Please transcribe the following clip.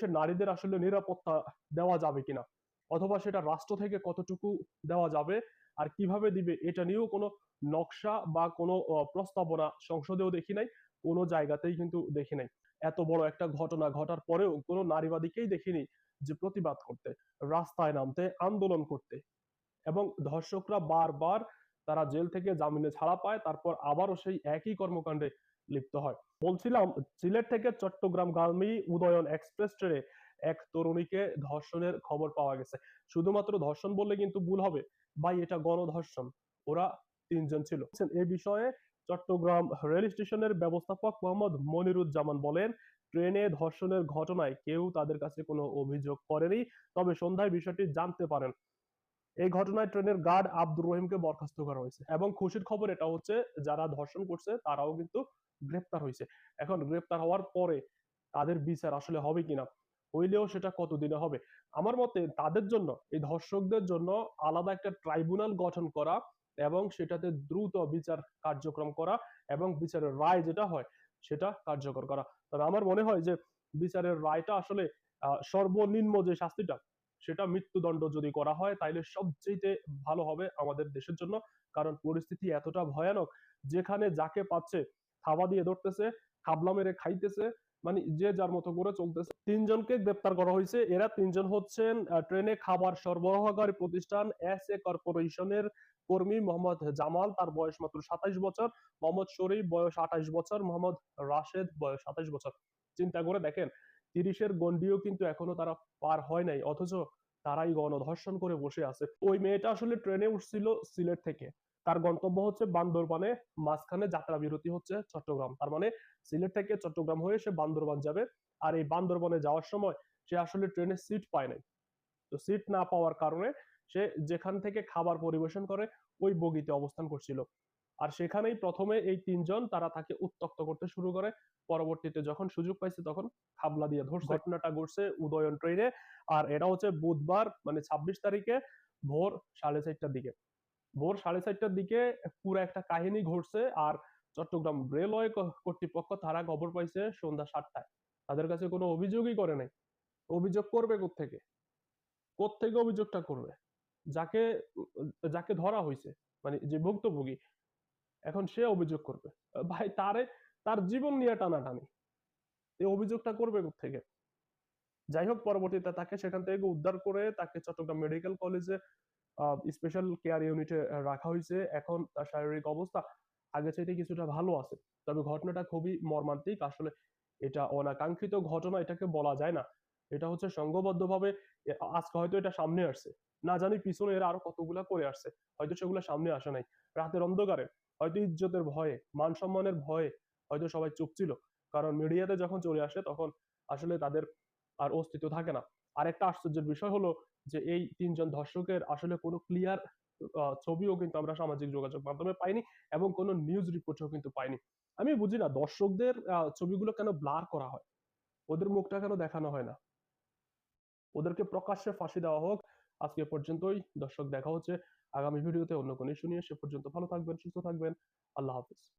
সে নারীদের আসলে নিরাপত্তা দেওয়া যাবে কিনা? অথবা সেটা রাষ্ট্র থেকে কতটুকু দেওয়া যাবে? আর কীভাবে দিবে? এটা নিয়েও কোনো নকশা বা কোনো প্রস্তাবনা সংসদেও দেখি নাই, কোনো জায়গাতেই কিন্তু দেখি নাই। এত বড় একটা ঘটনা ঘটার পরেও কোনো নারীবাদীকেই দেখিনি যে প্রতিবাদ করতে, রাস্তায় নামতে, আন্দোলন করতে। এবং ধর্ষকরা বারবার তারা জেল থেকে জামিনে ছাড়া পায়, তারপর আবারও সেই একই কর্মকাণ্ডে লিপ্ত হয়। বলছিলাম, সিলেট থেকে চট্টগ্রামগামী উদয়ন এক্সপ্রেস ট্রেনে এক তরুণীকে ধর্ষণের খবর পাওয়া গেছে। শুধুমাত্র ধর্ষণ বললে কিন্তু ভুল হবে। ভাই, এটা গণধর্ষণ। ওরা তিনজন ছিল। এই বিষয়ে চট্টগ্রাম রেল স্টেশনের ব্যবস্থাপক মোহাম্মদ মনিরুজ্জামান বলেন, ট্রেনে ধর্ষণের ঘটনায় কেউ তাদের কাছে কোনো অভিযোগ করেনি, তবে সন্ধ্যায় বিষয়টি জানতে পারেন। এই ঘটনায় ট্রেনের গার্ড আব্দুর রহিমকে বরখাস্ত করা হয়েছে এবং খুশির খবর এটা হচ্ছে, যারা ধর্ষণ করছে তারাও কিন্তু গ্রেপ্তার হয়েছে। এখন গ্রেপ্তার হওয়ার পরে তাদের বিচার আসলে হবে কিনা, হইলেও সেটা কতদিনে হবে? আমার মতে তাদের জন্য, এই ধর্ষকদের জন্য আলাদা একটা ট্রাইব্যুনাল গঠন করা এবং সেটাতে দ্রুত বিচার কার্যক্রম করা এবং বিচারের রায় যেটা হয় সেটা কার্যকর করা। তবে আমার মনে হয় যে বিচারের রায়টা আসলে সর্বনিম্ন যে শাস্তিটা সেটা মৃত্যুদণ্ড যদি করা হয়, তাইলে সবচেয়ে ভালো হবে আমাদের দেশের জন্য। কারণ পরিস্থিতি এতটা ভয়ানক, যেখানে যাকে পাচ্ছে থাবা দিয়ে ধরতেছে, খাবলা মেরে খাইতেছে মানে যে যার মতো করে চলতেছে। তিনজনকে গ্রেপ্তার করা হয়েছে এরা তিনজন হচ্ছেন ট্রেনে খাবার সরবরাহকারী প্রতিষ্ঠান এস এ কর্পোরেশনের কর্মী মোহাম্মদ জামাল, তার বয়স মাত্র সাতাইশ বছর, মোহাম্মদ শরীফ বয়স আঠাইশ বছর, মোহাম্মদ রাশেদ বয়স সাতাইশ বছর। চিন্তা করে দেখেন তিরিশের গন্ডিও কিন্তু এখনও তারা পার হয় নাই, অথচ তারাই গণধর্ষণ করে বসে আছে। ওই মেয়েটা আসলে ট্রেনে উঠছিল সিলেট থেকে। তার গন্তব্য হচ্ছে বান্দরবানে, মাঝখানে যাত্রা বিরতি হচ্ছে চট্টগ্রাম। তার মানে সিলেট থেকে চট্টগ্রাম হয়ে সে বান্দরবান যাবে। আর এই বান্দরবানে যাওয়ার সময় সে আসলে ট্রেনে সিট পায় নাই। তো সিট না পাওয়ার কারণে সে যেখান থেকে খাবার পরিবেশন করে, ওই বগিতে অবস্থান করছিল। আর সেখানেই প্রথমে এই তিনজন তারা তাকে উত্তক্ত করতে শুরু করে। পরবর্তীতে যখন সুযোগ পাইছে তখন খাবলা দিয়ে ধরছে। ঘটনাটা ঘটছে উদয়ন ট্রেনে। আর এটা হচ্ছে বুধবার মানে ছাব্বিশ তারিখে ভোর সাড়ে চারটার দিকে। ভোর সাড়ে চারটার দিকে পুরো একটা কাহিনী ঘটছে আর চট্টগ্রাম রেলওয়ে কর্তৃপক্ষ তারা খবর পাইছে সন্ধ্যা সাতটায়। তাদের কাছে কোনো অভিযোগই করে নাই। অভিযোগ করবে কোত্থেকে? কোত্থেকে অভিযোগটা করবে? যাকে যাকে ধরা হয়েছে মানে যে ভুক্তভোগী এখন সে অভিযোগ করবে। ভাই, তারে, তার জীবন নিয়ে টানাটানি। এই অভিযোগটা করবে থেকে যাই হোক, পরবর্তীতে তাকে সেখান থেকে উদ্ধার করে তাকে চট্টগ্রাম মেডিকেল কলেজে স্পেশাল কেয়ার ইউনিটে রাখা হয়েছে। এখন তার শারীরিক অবস্থা আগে চাইতে কিছুটা ভালো আছে। তবে ঘটনাটা খুবই মর্মান্তিক। আসলে এটা অনাকাঙ্ক্ষিত ঘটনা, এটাকে বলা যায় না। এটা হচ্ছে সংঘবদ্ধভাবে এ- আজকে হয়তো এটা সামনে আসছে। না জানি পিছনে এরা আরও কতগুলা করে আসছে। হয়তো সেগুলো সামনে আসে নাই। রাতের অন্ধকারে, হয়তো ইজ্জতের ভয়ে, মান সম্মানের ভয়ে হয়তো সবাই চুপ ছিল। কারণ মিডিয়াতে যখন চলে আসে তখন আসলে তাদের আর অস্তিত্ব থাকে না। আরেকটা আশ্চর্যের বিষয় হলো যে এই তিনজন ধর্ষকের আসলে কোনো ক্লিয়ার ছবিও কিন্তু আমরা সামাজিক যোগাযোগ মাধ্যমে পাইনি এবং কোনো নিউজ রিপোর্টও কিন্তু পাইনি। আমি বুঝি না, দর্শকদের ছবিগুলো কেন ব্লার করা হয়? ওদের মুখটা কেন দেখানো হয় না? ওদেরকে প্রকাশ্যে ফাঁসি দেওয়া হোক। আজকে পর্যন্তই। দর্শক, দেখা হচ্ছে আগামী ভিডিওতে। অন্য কোনো ইস্যু নিয়ে সে পর্যন্ত ভালো থাকবেন, সুস্থ থাকবেন। আল্লাহ হাফিজ।